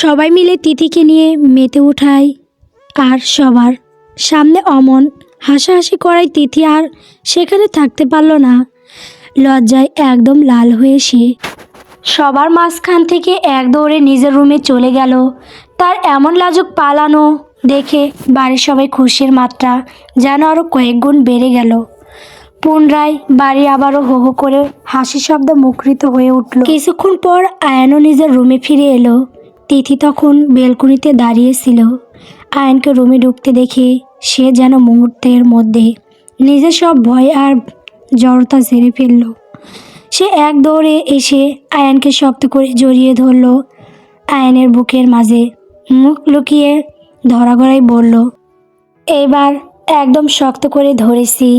সবাই মিলে তিথিকে নিয়ে মেতে ওঠায় আর সবার। সামনে অমন হাসাহাসি করায় তিথি আর সেখানে থাকতে পারল না। লজ্জায় একদম লাল হয়ে সে সবার মাঝখান থেকে এক দৌড়ে নিজের রুমে চলে গেল। তার এমন লাজুক পালানো দেখে বাড়ির সবাই খুশির মাত্রা যেন আরও কয়েক গুণ বেড়ে গেল। পুনরায় বাড়ি আবারও হো হো করে হাসি শব্দ মুখরিত হয়ে উঠল। কিছুক্ষণ পর আয়ানও নিজের রুমে ফিরে এলো। তিথি তখন বেলকুনিতে দাঁড়িয়েছিল। আয়নকে রুমে ঢুকতে দেখে সে যেন মুহূর্তের মধ্যে নিজের সব ভয় আর জড়তা ঝেড়ে ফেলল। সে এক দৌড়ে এসে আয়নকে শক্ত করে জড়িয়ে ধরল। আয়নের বুকের মাঝে মুখ লুকিয়ে ধরা গড়াই বলল এবার একদম শক্ত করে ধরেছি,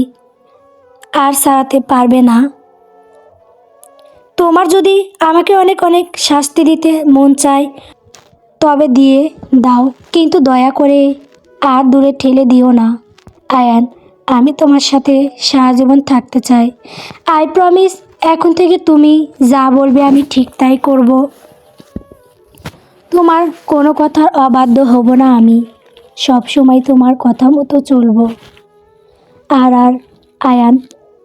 আর সারাতে পারবে না। তোমার যদি আমাকে অনেক অনেক শাস্তি দিতে মন চায় তবে দিয়ে দাও, কিন্তু দয়া করে আর দূরে ঠেলে দিও না। আয়ান, আমি তোমার সাথে সারা জীবন থাকতে চাই। আই প্রমিস এখন থেকে তুমি যা বলবে আমি ঠিক তাই করব। তোমার কোনো কথার অবাধ্য হব না আমি। সব সময় তোমার কথা মতো চলবো। আর আর, আয়ান,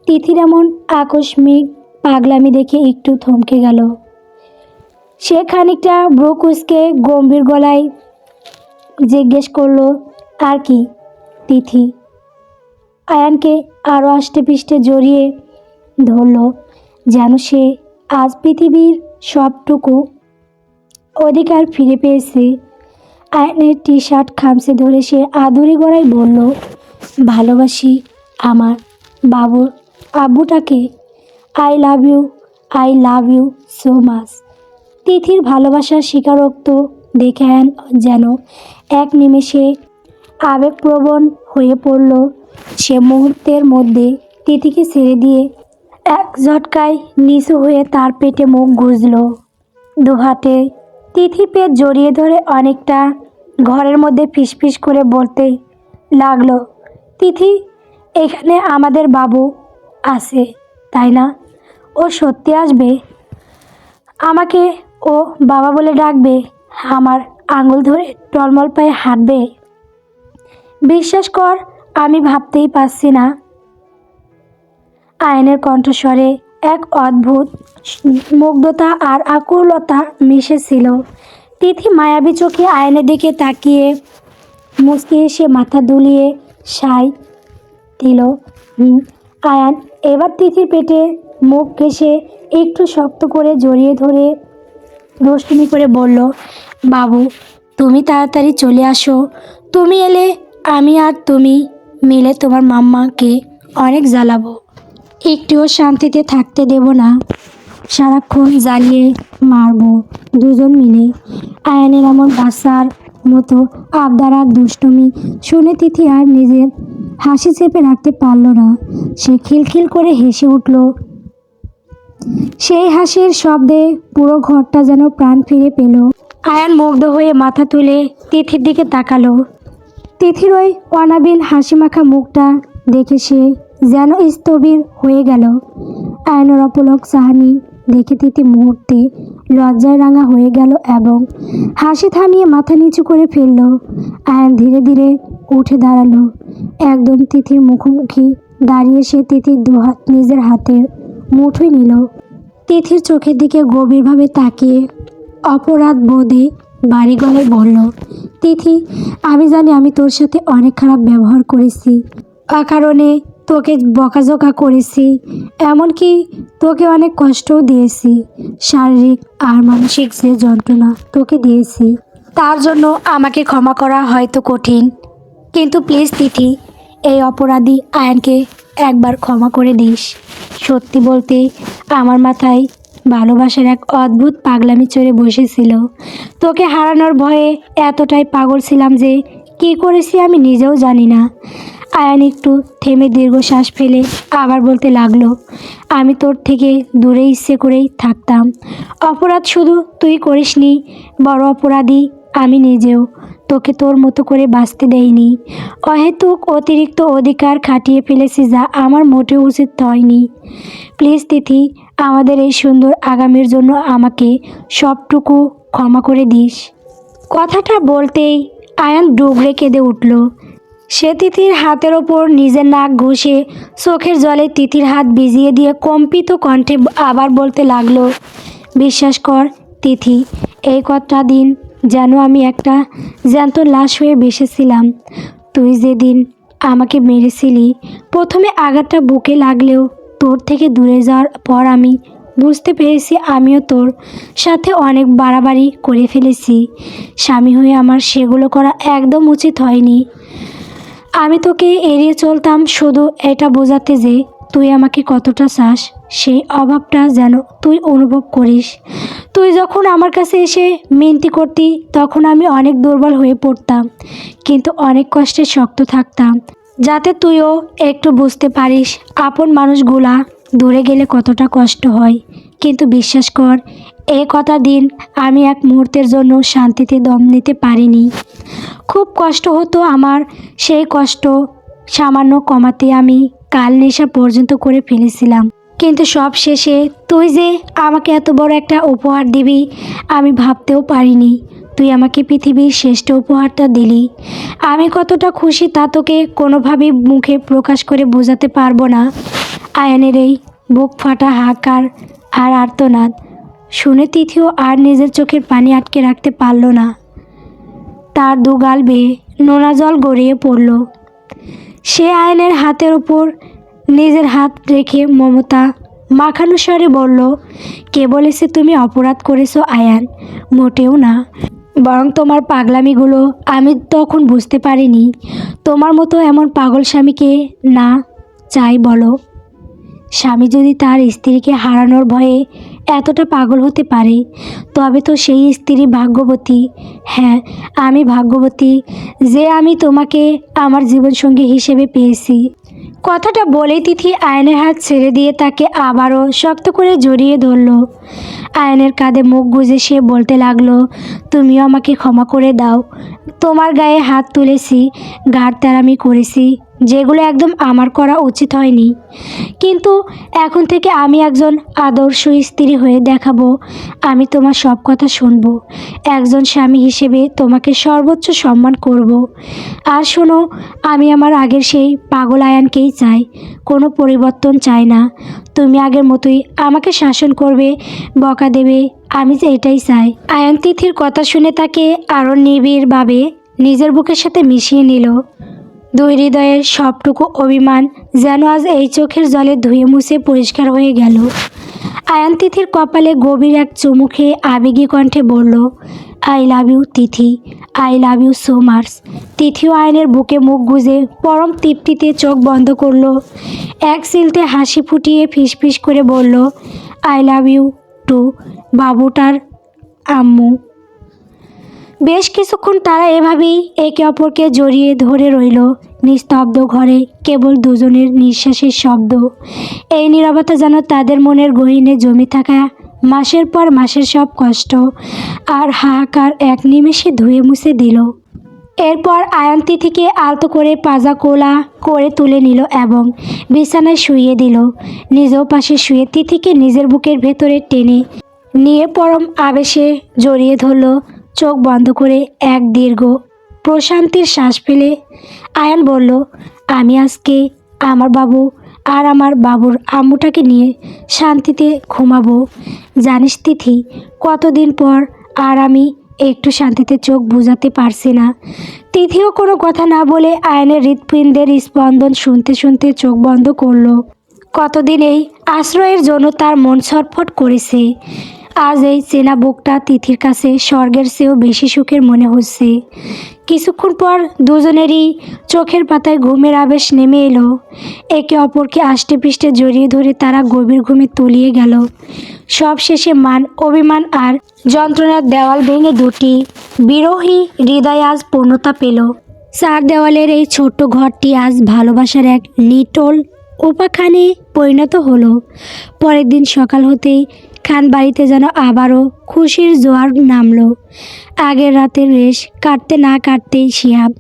তিথির এমন আকস্মিক পাগলামি দেখে একটু থমকে গেল। সে খানিকটা ব্রকুসকে গম্ভীর গলায় জিজ্ঞেস করল আর কি তিথি? আয়ানকে আরও আষ্টে পিষ্টে জড়িয়ে ধরলো, যেন সে আজ পৃথিবীর সবটুকু অধিকার ফিরে পেয়েছে। আয়নের টি শার্ট খামচে ধরে সে আদুরি গড়াই বলল, ভালোবাসি আমার বাবুর আব্বুটাকে। I love you, I love you so much. তিথির ভালোবাসার স্বীকারোক্ত দেখে যেন এক নিমেষে আবেগপ্রবণ হয়ে পড়ল সে মুহূর্তের মধ্যে তিথিকে ছেড়ে দিয়ে এক ঝটকায় নিচু হয়ে তার পেটে মুখ গুজল। দুহাতে তিথি পেট জড়িয়ে ধরে অনেকটা ঘরের মধ্যে ফিসফিস করে বলতে লাগল, তিথি, এখানে আমাদের বাবু আছে, তাই না? ও সত্যি আসবে? আমাকে ও বাবা বলে ডাকবে, আমার আঙুল ধরে টলমল পায়ে হাঁটবে। বিশ্বাস কর, আমি ভাবতেই পারছি না। আয়নের কণ্ঠস্বরে এক অদ্ভুত মুগ্ধতা আর আকুলতা মিশেছিল। তিথি মায়াবী চোখে আয়নের দিকে তাকিয়ে মুচকি এসে মাথা দুলিয়ে সাই দিল। আয়ান, এবার তিথির পেটে মুখ ঘেসে একটু শক্ত করে জড়িয়ে ধরে দুষ্টুমি করে বলল, বাবু, তুমি তাড়াতাড়ি চলে আসো। তুমি এলে আমি আর তুমি মিলে তোমার মাম্মাকে অনেক জ্বালাবো। একটুও শান্তিতে থাকতে দেব না। সারাক্ষণ জ্বালিয়ে মারবো দুজন মিলে। আয়নের এমন বাচ্চার মতো আবদার আর দুষ্টুমি শুনে তিথি আর নিজের হাসি চেপে রাখতে পারল না। সে খিলখিল করে হেসে উঠল সেই হাসির শব্দে পুরো ঘরটা যেন প্রাণ ফিরে পেল। আয়ান মুগ্ধ হয়ে মাথা তুলে তিথির দিকে তাকালো। তিথির ওই অনাবিল হাসি মাখা মুখটা দেখে সে যেন স্থবির হয়ে গেল। আয়নের অপলক চাহানি দেখে তিথি মুহূর্তে লজ্জায় রাঙা হয়ে গেল এবং হাসি থামিয়ে মাথা নিচু করে ফেলল। আয়ন ধীরে ধীরে উঠে দাঁড়াল। একদম তিথির মুখোমুখি দাঁড়িয়ে সে তিথির দুহাত নিজের হাতের মুঠোয় নিল। তিথির চোখের দিকে গভীরভাবে তাকিয়ে অপরাধ বোধে বাড়ি গলায় বলল, তিথি, আমি জানি আমি তোর সাথে অনেক খারাপ ব্যবহার করেছি। কারণে তোকে বকাঝকা করেছি, এমনকি তোকে অনেক কষ্টও দিয়েছি। শারীরিক আর মানসিক যে যন্ত্রণা তোকে দিয়েছি, তার জন্য আমাকে ক্ষমা করা হয়তো কঠিন। কিন্তু প্লিজ তিথি, এই অপরাধী আয়নকে একবার ক্ষমা করে দিস। সত্যি বলতে আমার মাথায় ভালোবাসার এক অদ্ভুত পাগলামি চড়ে বসেছিল। তোকে হারানোর ভয়ে এতটাই পাগল ছিলাম যে কী করেছি আমি নিজেও জানি না। আয়ান একটু থেমে দীর্ঘশ্বাস ফেলে আবার বলতে লাগল, আমি তোর থেকে দূরে ইচ্ছে করেই থাকতাম। অপরাধ শুধু তুই করিসনি, বড় অপরাধী আমি নিজেও। তোকে তোর মতো করে বাঁচতে দেয়নি। অহেতুক অতিরিক্ত অধিকার খাটিয়ে ফেলেছি যা আমার মোটে উচিত হয়নি। প্লিজ তিথি, আমাদের এই সুন্দর আগামীর জন্য আমাকে সবটুকু ক্ষমা করে দিস। কথাটা বলতেই আয়ান ডুবরে কেঁদে উঠল। সে তিথির হাতের ওপর নিজের নাক ঘষে চোখের জলে তিথির হাত ভিজিয়ে দিয়ে কম্পিত কণ্ঠে আবার বলতে লাগল, বিশ্বাস কর তিথি, এই কটা দিন যেন আমি একটা জ্যান্ত লাশ হয়ে বেসেছিলাম তুই যেদিন আমাকে মেরেছিলি, প্রথমে আঘাতটা বুকে লাগলেও তোর থেকে দূরে যাওয়ার পর আমি বুঝতে পেরেছি আমিও তোর সাথে অনেক বাড়াবাড়ি করে ফেলেছি। স্বামী হয়ে আমার সেগুলো করা একদম উচিত হয়নি। আমি তোকে এড়িয়ে চলতাম শুধু এটা বোঝাতে যে তুই আমাকে কতটা চাস, সেই অভাবটা যেন তুই অনুভব করিস। তুই যখন আমার কাছে এসে মিনতি করতি, তখন আমি অনেক দুর্বল হয়ে পড়তাম, কিন্তু অনেক কষ্টে শক্ত থাকতাম, যাতে তুইও একটু বুঝতে পারিস আপন মানুষগুলা দূরে গেলে কতটা কষ্ট হয়। কিন্তু বিশ্বাস কর এই কথা দিন আমি এক মুহূর্তের জন্য শান্তিতে দম নিতে পারিনি। খুব কষ্ট হতো আমার, সেই কষ্ট সামান্য কমাতে আমি কাল নেশা পর্যন্ত করে ফেলেছিলাম। কিন্তু সব শেষে তুই যে আমাকে এত বড় একটা উপহার দিবি, আমি ভাবতেও পারিনি। তুই আমাকে পৃথিবীর শ্রেষ্ঠ উপহারটা দিলি। আমি কতটা খুশি তা তোকে কোনোভাবেই মুখে প্রকাশ করে বোঝাতে পারব না। আয়নের এই বুক ফাটা হাকার আর আর্তনাদ শুনে তিথিও আর নিজের চোখের পানি আটকে রাখতে পারল না। তার দুগাল বেয়ে নোনা জল গড়িয়ে পড়ল। সে আয়নের হাতের ওপর নিজের হাত রেখে মমতা মাখানো স্বরে বলল, কে বলেছে তুমি অপরাধ করেছ আয়ান? মোটেও না। বরং তোমার পাগলামিগুলো আমি তখন বুঝতে পারিনি। তোমার মতো এমন পাগল স্বামীকে না চাই বলো। স্বামী যদি তার স্ত্রীকে হারানোর ভয়ে এতটা পাগল হতে পারে? তবে তো সেই স্ত্রী ভাগ্যবতী। হ্যাঁ আমি ভাগ্যবতী, যে আমি তোমাকে আমার জীবনসঙ্গী হিসেবে পেয়েছি। কথাটা বলে তিথি আয়নের হাত ছেড়ে দিয়ে তাকে আবারও শক্ত করে জড়িয়ে ধরল। আয়নের কাঁধে মুখ গুজে সে বলতে লাগল, তুমিও আমাকে ক্ষমা করে দাও। তোমার গায়ে হাত তুলেছি গাঢ় তেরামি করেছি। যেগুলো একদম আমার করা উচিত হয়নি। কিন্তু এখন থেকে আমি একজন আদর্শ স্ত্রী হয়ে দেখাবো। আমি তোমার সব কথা শুনব। একজন স্বামী হিসেবে তোমাকে সর্বোচ্চ সম্মান করব। আর শোনো, আমি আমার আগের সেই পাগল আয়ানকেই চাই। কোনো পরিবর্তন চাই না। তুমি আগের মতোই আমাকে শাসন করবে, বকা দেবে, আমি যে এটাই চাই। আয়ান তিথির কথা শুনে তাকে আরও নিবিড়ভাবে নিজের বুকের সাথে মিশিয়ে নিল। দুই হৃদয়ের সবটুকু অভিমান যেন আজ এই চোখের জলে ধুয়ে মুছে পরিষ্কার হয়ে গেল। আয়ান তিথির কপালে গভীর এক চুমুখে আবেগী কণ্ঠে বলল, I love you Tithi, I love you so much তিথিও আয়নের বুকে মুখ গুজে পরম তৃপ্তিতে চোখ বন্ধ করল। এক সিলতে হাসি ফুটিয়ে ফিসফিস করে বলল, আই লাভ ইউ টু, বাবুটার আম্মু। বেশ কিছুক্ষণ তারা এভাবেই একে অপরকে জড়িয়ে ধরে রইল, নিস্তব্ধ ঘরে, কেবল দুজনের নিঃশ্বাসের শব্দ। এই নীরবতা যেন তাদের মনের গহীনে জমে থাকা মাসের পর মাসের সব কষ্ট আর হাহাকার এক নিমেষে ধুয়ে মুছে দিল। এরপর আয়ান তিথিকে আলতো করে পাজা কোলা করে তুলে নিল এবং বিছানায় শুইয়ে দিল। নিজেও পাশে শুয়ে তিথিকে নিজের বুকের ভেতরে টেনে নিয়ে পরম আবেশে জড়িয়ে ধরল। চোখ বন্ধ করে এক দীর্ঘ প্রশান্তির শ্বাস ফেলে আয়ান বলল, আমি আজকে আমার বাবু আর আমার বাবুর আম্মুটাকে নিয়ে শান্তিতে ঘুমাবো। জানিস তিথি, কতদিন পর আর আমি একটু শান্তিতে চোখ বুঝাতে পারছি না। তিথিও কোনো কথা না বলে আয়নের হৃৎপিণ্ডের স্পন্দন শুনতে শুনতে চোখ বন্ধ করল। কতদিন এই আশ্রয়ের জন্য তার মন ছটফট করেছে। আজ এই চেনা বুকটা তিথির কাছে স্বর্গের চেয়েও বেশি সুখের মনে হচ্ছে। কিছুক্ষণ পর দুজনেরই চোখের পাতায় ঘুমের আবেশ নেমে এলো। একে অপরকে আষ্টে পৃষ্ঠে জড়িয়ে ধরে তারা গভীর ঘুমে তলিয়ে গেল। সব শেষে মান, অভিমান আর যন্ত্রণার দেওয়াল ভেঙে দুটি বিরোহী হৃদয় আজ পূর্ণতা পেল। চার দেওয়ালের এই ছোট্ট ঘরটি আজ ভালোবাসার এক লিটল উপাখানে পরিণত হলো। পরের দিন সকাল হতেই খান বাড়িতে যেন আবারও খুশির জোয়ার নামলো। আগের রাতের রেশ কাটতে না কাটতেই শিহাব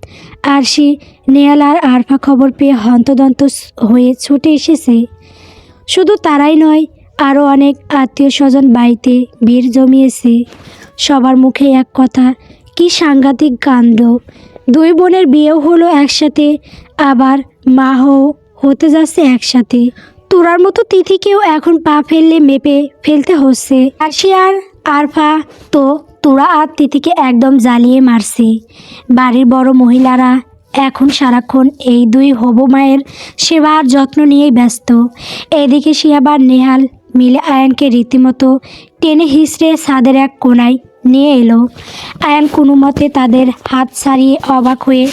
আরশি, নেয়াল আর আরফা খবর পেয়ে হন্তদন্ত হয়ে ছুটে এসেছে। শুধু তারাই নয়, আরও অনেক আত্মীয় স্বজন বাড়িতে ভিড় জমিয়েছে। সবার মুখে এক কথা, কি সাংঘাতিক কাণ্ড। দুই বোনের বিয়েও হলো একসাথে, আবার মাও হতে যাচ্ছে একসাথে। তোরার মতো তিথিকেও এখন পা ফেললে মেপে ফেলতে হচ্ছে। আর সে আর আরফা তো তোরা আর তিথিকে একদম জ্বালিয়ে মারছে। বাড়ির বড় মহিলারা এখন সারাক্ষণ এই দুই হবু মায়ের সেবা আর যত্ন নিয়েই ব্যস্ত। এদিকে শিয়াবার নেহাল মিলে আয়ানকে রীতিমতো টেনে হিসড়ে ছাদের এক কোনায় নিয়ে এলো। আয়ান কোনো মতে তাদের হাত ছাড়িয়ে অবাক হয়ে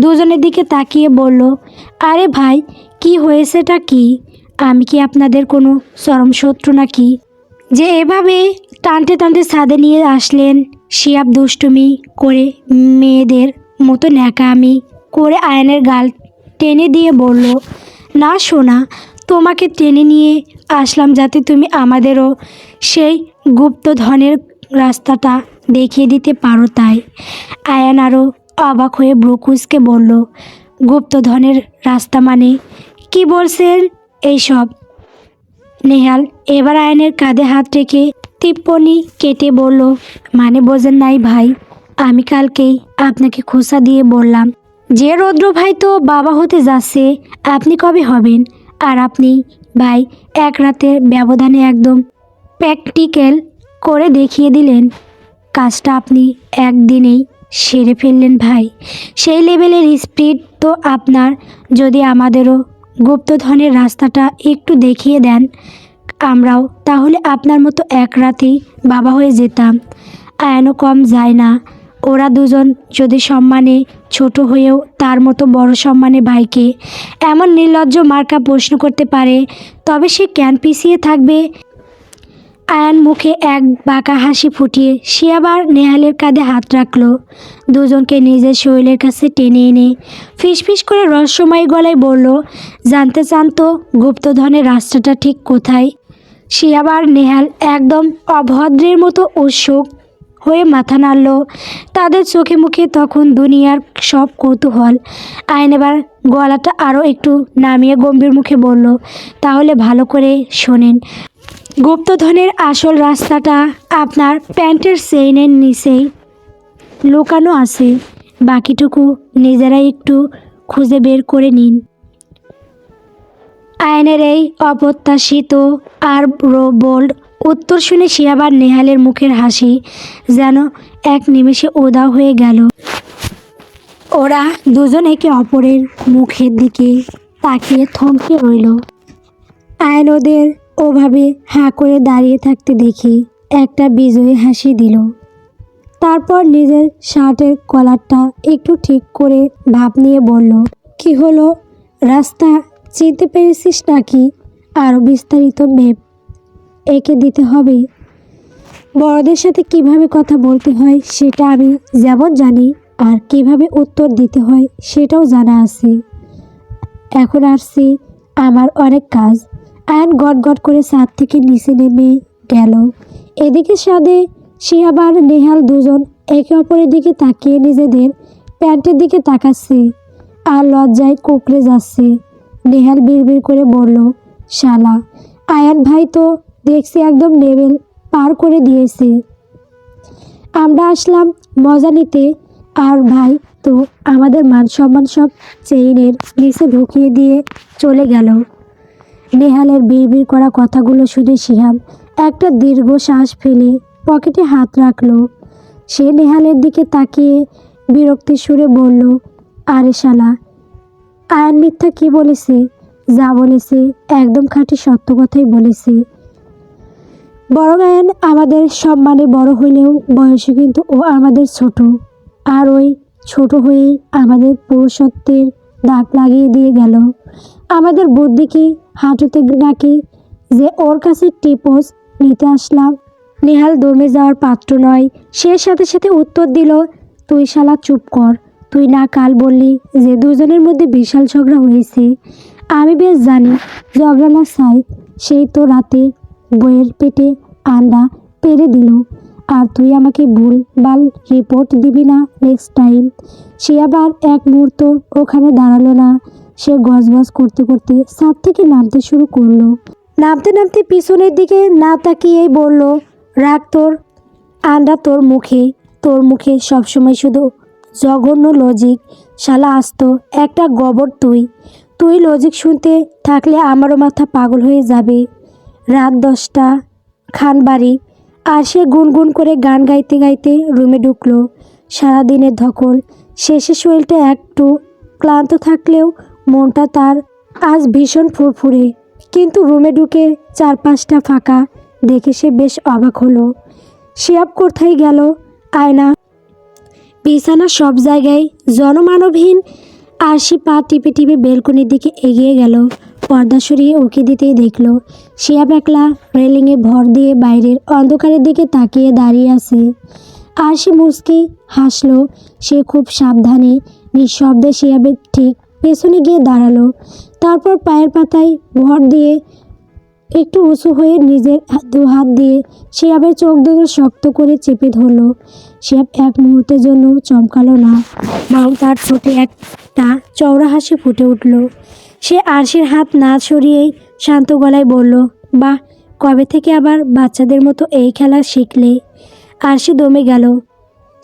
দুজনের দিকে তাকিয়ে বলল, আরে ভাই, কি হয়েছেটা কি? আমি কি আপনাদের কোনো চরম শত্রু নাকি? যে এভাবে টানতে টানতে ছাদে নিয়ে আসলেন শিয়াব দুষ্টুমি করে মেয়েদের মতো ন্যাকামি করে আয়নের গাল টেনে দিয়ে বলল, না শোনা তোমাকে টেনে নিয়ে আসলাম যাতে তুমি আমাদেরও সেই গুপ্তধনের রাস্তাটা দেখিয়ে দিতে পারো তাই। আয়ান আরও অবাক হয়ে ব্রুকুসকে বলল গুপ্তধনের রাস্তা মানে? কি বলছেন? এইসব। নেহাল এবার আয়নের কাঁধে হাত রেখে টিপ্পনি কেটে বলল মানে বোঝেন নাই ভাই, আমি কালকেই আপনাকে খোসা দিয়ে বললাম, যে রৌদ্র ভাই তো বাবা হতে যাচ্ছে, আপনি কবে হবেন? আর আপনি ভাই এক রাতের ব্যবধানে একদম প্র্যাকটিক্যাল করে দেখিয়ে দিলেন। কাজটা আপনি একদিনেই সেরে ফেললেন ভাই। সেই লেভেলের স্পিড তো আপনার, যদি আমাদেরও গুপ্তধনের রাস্তাটা একটু দেখিয়ে দেন আমরাও তাহলে আপনার মতো এক রাতেই বাবা হয়ে যেতাম। আয়ানও কম যায় না। ওরা দুজন যদি সম্মানে ছোট হয়েও তার মতো বড় সম্মানে ভাইকে, এমন নির্লজ্জ মার্কা প্রশ্ন করতে পারে, তবে সে ক্যান পিছিয়ে থাকবে? আয়ান মুখে এক বাঁকা হাসি ফুটিয়ে সে আবার নেহালের কাঁধে হাত রাখল। দুজনকে নিজের শরীরের কাছে টেনে এনে ফিসফিস করে রহস্যময় গলায় বলল, জানতে চান তো গুপ্তধনের রাস্তাটা ঠিক কোথায়? সে আবার নেহাল একদম অভদ্রের মতো উৎসুক হয়ে মাথা নাড়ল। তাদের চোখে মুখে তখন দুনিয়ার সব কৌতূহল। আইন এবার গলাটা আরও একটু নামিয়ে গম্ভীর মুখে বলল, তাহলে ভালো করে শোনেন। গুপ্তধনের আসল রাস্তাটা আপনার প্যান্টের চেইনের নিচেই লুকানো আছে। বাকিটুকু নিজেরাই একটু খুঁজে বের করে নিন। আয়নের এই অপ্রত্যাশিত আর বোল্ড উত্তর শুনে শিয়াবার নেহালের মুখের হাসি যেন এক নিমেষে উদাও হয়ে গেল। ওরা দুজন একে অপরের মুখের দিকে তাকিয়ে থমকে রইল। আয়ন ওদের ওভাবে হাঁ করে দাঁড়িয়ে থাকতে দেখে একটা বিজয়ী হাসি দিল। তারপর নিজের শার্টের কলারটা একটু ঠিক করে ভাব নিয়ে বলল, কি হলো? রাস্তা চিনতে পেরেছিস নাকি? আরও বিস্তারিত মেপ একে দিতে হবে। বড়দের সাথে কীভাবে কথা বলতে হয় সেটা আমি যেমন জানি আর কীভাবে উত্তর দিতে হয় সেটাও জানা আছে। এখন আসছি আমার অনেক কাজ। আয়ন গট গট করে ছাদ থেকে নিচে নেমে গেল। এদিকে সাদে সে আবার নেহাল দুজন একে অপরের দিকে তাকিয়ে নিজেদের প্যান্টের দিকে তাকাচ্ছে আর লজ্জায় কুকড়ে যাচ্ছে। নেহাল বিড়বিড় করে বলল, শালা, আয়ান ভাই তো দেখছি একদম লেভেল পার করে দিয়েছে। আমরা আসলাম মজা নিতে আর ভাই তো আমাদের মান সম্মান সব চেইনের নিচে ঢুকিয়ে দিয়ে চলে গেল। নেহালের বিড়বিড় করা কথাগুলো শুনে শিহাব একটা দীর্ঘ শ্বাস ফেলে পকেটে হাত রাখল। সে নেহালের দিকে তাকিয়ে বিরক্তির সুরে বলল, আরে শালা, আয়ান মিথ্যা কি বলেছে? যা বলেছে একদম খাঁটি সত্য কথাই বলেছে। বড় আয়ান আমাদের সম্মানে বড় হইলেও বয়সে কিন্তু ও আমাদের ছোট। আর ওই ছোট হয়েই আমাদের পুরুষত্বের দাগ লাগিয়ে দিয়ে গেল। আমাদের বুদ্ধিকে হাঁটুতে নাকি যে ওর কাছে টিপোস নিতে আসলাম। নেহাল দমে যাওয়ার পাত্র নয়, সে সাথে সাথে উত্তর দিল, তুই শালা চুপ কর, তুই না কাল বললি যে দুজনের মধ্যে বিশাল ঝগড়া হয়েছে। আমি বেশ জানি, ঝগড়া না চাই সেই তো রাতে বইয়ের পেটে আন্ডা পেরে দিল। আর তুই আমাকে ভুল বাল রিপোর্ট দিবি না নেক্সট টাইম সে আবার এক মুহূর্ত ওখানে দাঁড়াল না। সে গজগজ করতে করতে ছাদ থেকে নামতে শুরু করল। নামতে নামতে পিছনের দিকে না তাকিয়েই বলল, রাখ তোর, আন্ডা তোর মুখে। তোর মুখে সবসময় শুধু জঘন্য লজিক শালা আসত, একটা গবর তুই। তুই লজিক শুনতে থাকলে আমারও মাথা পাগল হয়ে যাবে। রাত দশটা, খানবাড়ি। আর সে গুনগুন করে গান গাইতে গাইতে রুমে ঢুকলো। সারাদিনের ধকল। শেষে শরীরটা একটু ক্লান্ত থাকলেও মনটা তার আজ ভীষণ ফুরফুরে। কিন্তু রুমে ঢুকে চার পাঁচটা ফাঁকা দেখে সে বেশ অবাক হলো। শিয়াব কোথায় গেল? আয়না। বিছানা সব জায়গায় জনমানবহীন। আর সে পা টিপে টিপে বেলকনির দিকে এগিয়ে গেল। পর্দা সরিয়ে ওকে দিতেই দেখল শিয়াব একলা রেলিংয়ে ভর দিয়ে বাইরের অন্ধকারের দিকে তাকিয়ে দাঁড়িয়ে আছে। আর সে মুসকে হাসলো, সে খুব সাবধানে নিঃশব্দে শিয়াবের ঠিক পেছনে গিয়ে দাঁড়াল। তারপর পায়ের পাতায় ভর দিয়ে একটু উঁচু হয়ে নিজের দু হাত দিয়ে শিয়াবের চোখ দুটো শক্ত করে চেপে ধরলো। শিয়াব এক মুহূর্তের জন্য চমকালো না বরং তার ঠোঁটে একটা চওড়া হাসি ফুটে উঠল। সে আরশির হাত না সরিয়েই শান্ত গলায় বলল, বাহ, কবে থেকে আবার বাচ্চাদের মতো এই খেলা শিখলে? আরশি দমে গেল।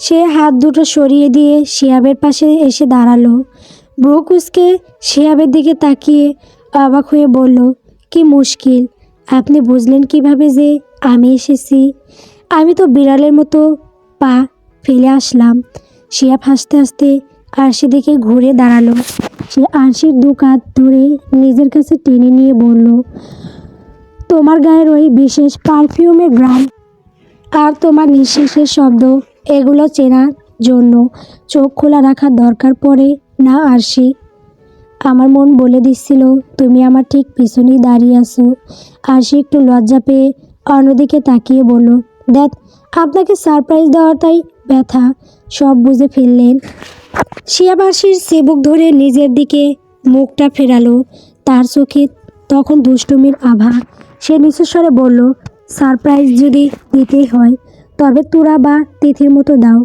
সে হাত দুটো সরিয়ে দিয়ে শিয়াবের পাশে এসে দাঁড়াল। ব্রুকুসকে শিয়াবের দিকে তাকিয়ে অবাক হয়ে বলল, কি মুশকিল, আপনি বুঝলেন কীভাবে যে আমি এসেছি? আমি তো বিড়ালের মতো পা ফেলে আসলাম। শিয়াব হাসতে হাসতে আরশি দিকে ঘুরে দাঁড়াল। সে আরশির দু কাঁধ ধরে নিজের কাছে টেনে নিয়ে বলল, তোমার গায়ের ওই বিশেষ পারফিউমের গ্রাম আর তোমার নিঃশ্বাসের শব্দ, এগুলো চেনার জন্য চোখ খোলা রাখার দরকার পড়ে না আরশি? আমার মন বলে দিচ্ছিল, তুমি আমার ঠিক পিছনেই দাঁড়িয়ে আছো। আরশি একটু লজ্জা পেয়ে অন্যদিকে তাকিয়ে বলল, দেখ, আপনাকে সারপ্রাইজ দেওয়াটাই ব্যথা। সব বুঝে ফেললেন শিয়াবাসীর সেবক ধরে নিজের দিকে মুখটা ফেরালো। তার চোখে তখন দুষ্টুমির আভা। সে নিচস্বরে বলল, সারপ্রাইজ যদি দিতেই হয়, তবে তোরা বা তিথির মতো দাও।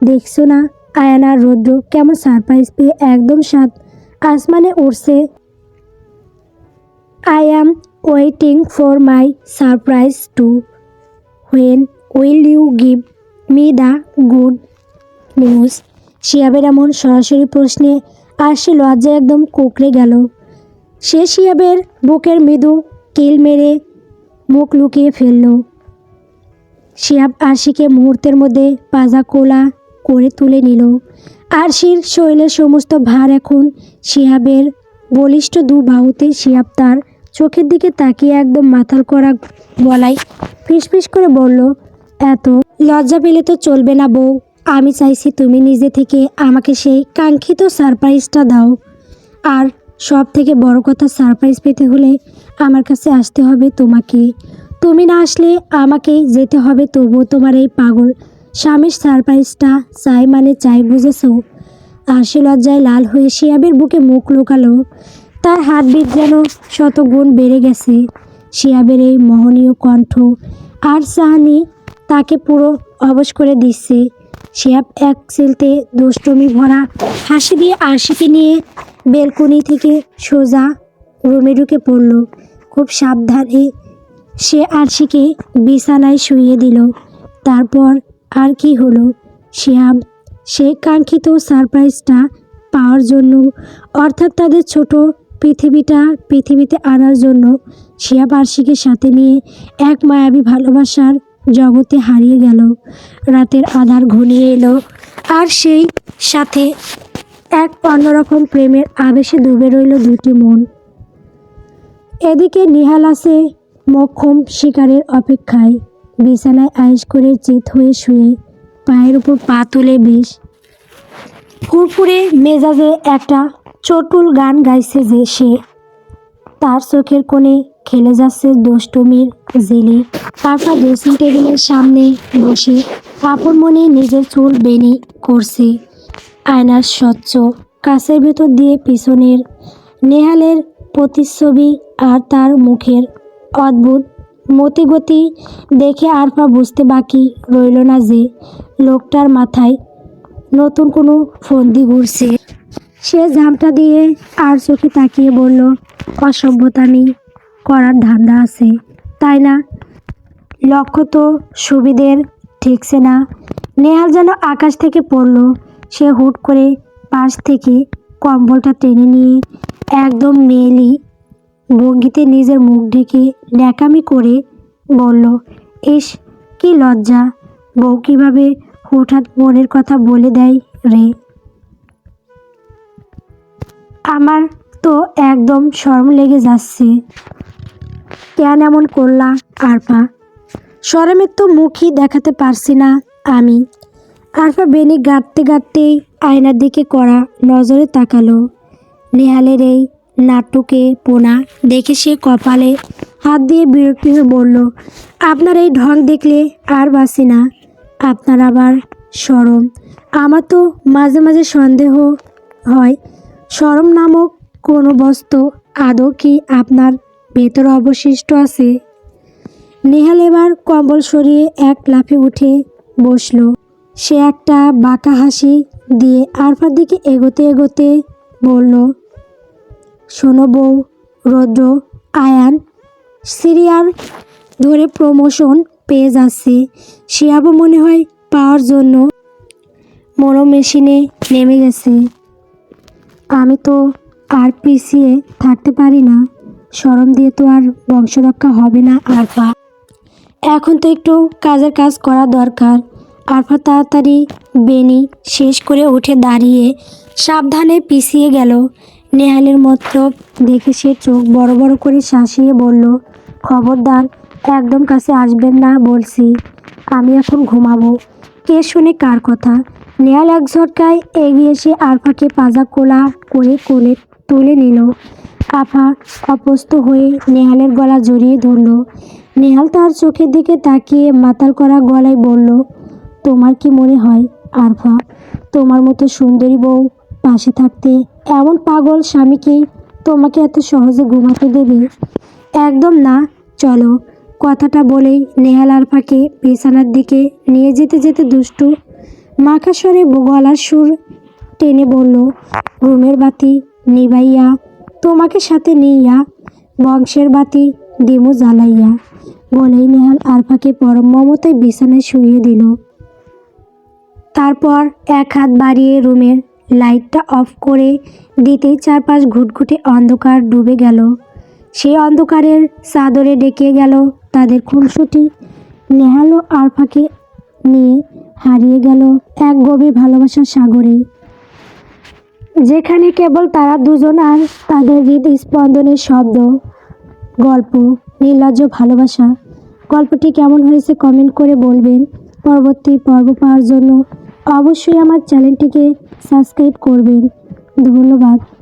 দেখছ না, আয়ানার রৌদ্র কেমন সারপ্রাইজ পেয়ে একদম সাত আসমানে উঠছে I am waiting for my surprise to when will you give me the good news শিয়াবের এমন সরাসরি প্রশ্নে আর সে লজ্জায় একদম কুকড়ে গেল। সে শিয়াবের বুকের মৃদু কিল মেরে মুখ লুকিয়ে ফেলল। শিয়াব আরশিকে মুহূর্তের মধ্যে পাজা কোলা করে তুলে নিল। আরশির শরীরের সমস্ত ভার এখন শিয়াবের বলিষ্ঠ দু বাহুতে। শিয়াব তার চোখের দিকে তাকিয়ে একদম মাথাল করা গলায় ফিসফিস করে বলল, এত লজ্জা পেলে তো চলবে না বউ। আমি চাইছি তুমি নিজে থেকে আমাকে সেই কাঙ্ক্ষিত সারপ্রাইজটা দাও। আর সব থেকে বড় কথা, সারপ্রাইজ পেতে হলে আমার কাছে আসতে হবে তোমাকে। তুমি না আসলে আমাকেই যেতে হবে, তবুও তোমার এই পাগল স্বামীর সারপ্রাইজটা চাই মানে চাই, বুঝেছ? সে লজ্জায় লাল হয়ে শিয়াবের বুকে মুখ লুকালো। তার হাতবিট যেন শত গুণ বেড়ে গেছে। শিয়াবের এই মোহনীয় কণ্ঠ আর সাহানি তাকে পুরো অবশ করে দিচ্ছে। শিয়াব এক সেলতে দুষ্টমি ভরা হাসি দিয়ে আরশিকে নিয়ে বেলকনি থেকে সোজা রুমে ঢুকে পড়ল। খুব সাবধানে সে আরশিকে বিছানায় শুইয়ে দিল। তারপর আর কি হলো? শিয়াব সে কাঙ্ক্ষিত সারপ্রাইজটা পাওয়ার জন্য, অর্থাৎ তাদের ছোট পৃথিবীটা পৃথিবীতে আনার জন্য শিয়াব আরশিকে সাথে নিয়ে এক মায়াবী ভালোবাসার জগতে হারিয়ে গেল। রাতের আধার ঘনিয়ে এলো। আর সেই সাথে এক অন্যরকম প্রেমের আবেশে ডুবে রইল দুটি মন। এদিকে নিহাল আছে মক্ষম শিকারের অপেক্ষায়। বিছানায় আয়েস করে চিত হয়ে শুয়ে পায়ের উপর পা তুলে বেশ। ফুরফুরে মেজাজে একটা চটুল গান গাইছে যে সে। তার চোখের কোণে খেলে যাচ্ছে দুষ্টমির জেলে। পাপা ড্রেসিং টেবিলের সামনে বসে আপন মনে নিজের চুল বেনি করছে। আয়নার স্বচ্ছ কাছের ভেতর দিয়ে পিছনের নেহালের প্রতিচ্ছবি আর তার মুখের অদ্ভুত মতিগতি দেখে আরফা বুঝতে বাকি রইল না যে লোকটার মাথায় নতুন কোনো ফন্দি ঘুরছে। সে ঝামটা দিয়ে আর চোখে তাকিয়ে বলল অসভ্যতামি করার ধান্দা আছে। তাই না লক্ষ্য তো সুবিধের ঠিকছে না। নেহাল যেন আকাশ থেকে পড়ল। সে হুট করে পাশ থেকে কম্বলটা টেনে নিয়ে একদম মেয়েলি ভঙ্গিতে নিজের মুখ ঢেকে ন্যাকামি করে বলল, ইস, কি লজ্জা। বউ কীভাবে হঠাৎ মনের কথা বলে দেয় রে? আমার তো একদম শরম লেগে যাচ্ছে। কেন এমন করলা, আরফা? শরমের তো মুখই দেখাতে পারছি না আমি। আরফা বেনি গাঁটতে গাঁটতেই আয়নার দিকে করা নজরে তাকালো। নেহালের এই নাটকে পোনা দেখে সে কপালে হাত দিয়ে বিরক্তি হয়ে বলল, আপনার এই ঢং দেখলে আর বাসি না। আপনার আবার সরম। আমার তো মাঝে মাঝে সন্দেহ হয়। সরম নামক কোনো বস্তু আদৌ কি আপনার ভেতরে অবশিষ্ট আছে। নেহাল এবার কম্বল সরিয়ে এক লাফে উঠে বসল। সে একটা বাঁকা হাসি দিয়ে আরফার দিকে এগোতে এগোতে বলল, শোনো বউ, রৌদ্র, আয়ান, সিরিয়াল ধরে প্রমোশন পেয়ে যাচ্ছে। শিয়াবও মনে হয় পাওয়ার জন্য মনো মেশিনে নেমে গেছে। আমি তো আর পিছিয়ে থাকতে পারি না। সরম দিয়ে তো আর বংশরক্ষা হবে না, আরফা। এখন তো একটু কাজের কাজ করা দরকার। আরফা তাড়াতাড়ি বেনি শেষ করে উঠে দাঁড়িয়ে সাবধানে পিছিয়ে গেল। নেহালের মতলব দেখে সে চোখ বড় বড় করে শাসিয়ে বলল, খবরদার, একদম কাছে আসবেন না বলছি। আমি এখন ঘুমাবো। কে শুনে কার কথা? নেহাল এক ঝটকায় এগিয়ে এসে আরফাকে পাজা কোলা করে কোলে তুলে নিল। আফা অপস্ত হয়ে নেহালের গলা জড়িয়ে ধরল। নেহাল তার চোখের দিকে তাকিয়ে মাতাল করা গলায় বলল, তোমার কি মনে হয়, আরফা, তোমার মতো সুন্দরী বউ পাশে থাকতে এমন পাগল স্বামীকে তোমাকে এত সহজে ঘুমাতে দেবে? একদম না, চলো। কথাটা বলেই নেহাল আরফাকে বিছানার দিকে নিয়ে যেতে যেতে দুষ্টু মাখা স্বরে গলার সুর টেনে বলল, রুমের বাতি নিবাইয়া তোমাকে সাথে নিইয়া বংশের বাতি ডিমু জ্বালাইয়া। বলেই নেহাল আরফাকে পরম মমতায় বিছানায় শুইয়ে দিল। তারপর এক হাত বাড়িয়ে রুমের লাইটটা অফ করে দিতেই চারপাশ ঘুটঘুটে অন্ধকার ডুবে গেল। সেই অন্ধকারের চাদরে ডেকে গেল তাদের খুনসুটি। নেহাল ও আরফাকে নিয়ে হারিয়ে গেল এক গভীর ভালোবাসার সাগরে। যেখানে কেবল তারা দুজন আর তাদের হৃদস্পন্দনের শব্দ, গল্প, নির্লজ্জ ভালোবাসা। গল্পটি কেমন হয়েছে কমেন্ট করে বলবেন। পরবর্তী পর্ব পাওয়ার জন্য অবশ্যই আমার চ্যানেলটিকে সাবস্ক্রাইব করবেন। ধন্যবাদ।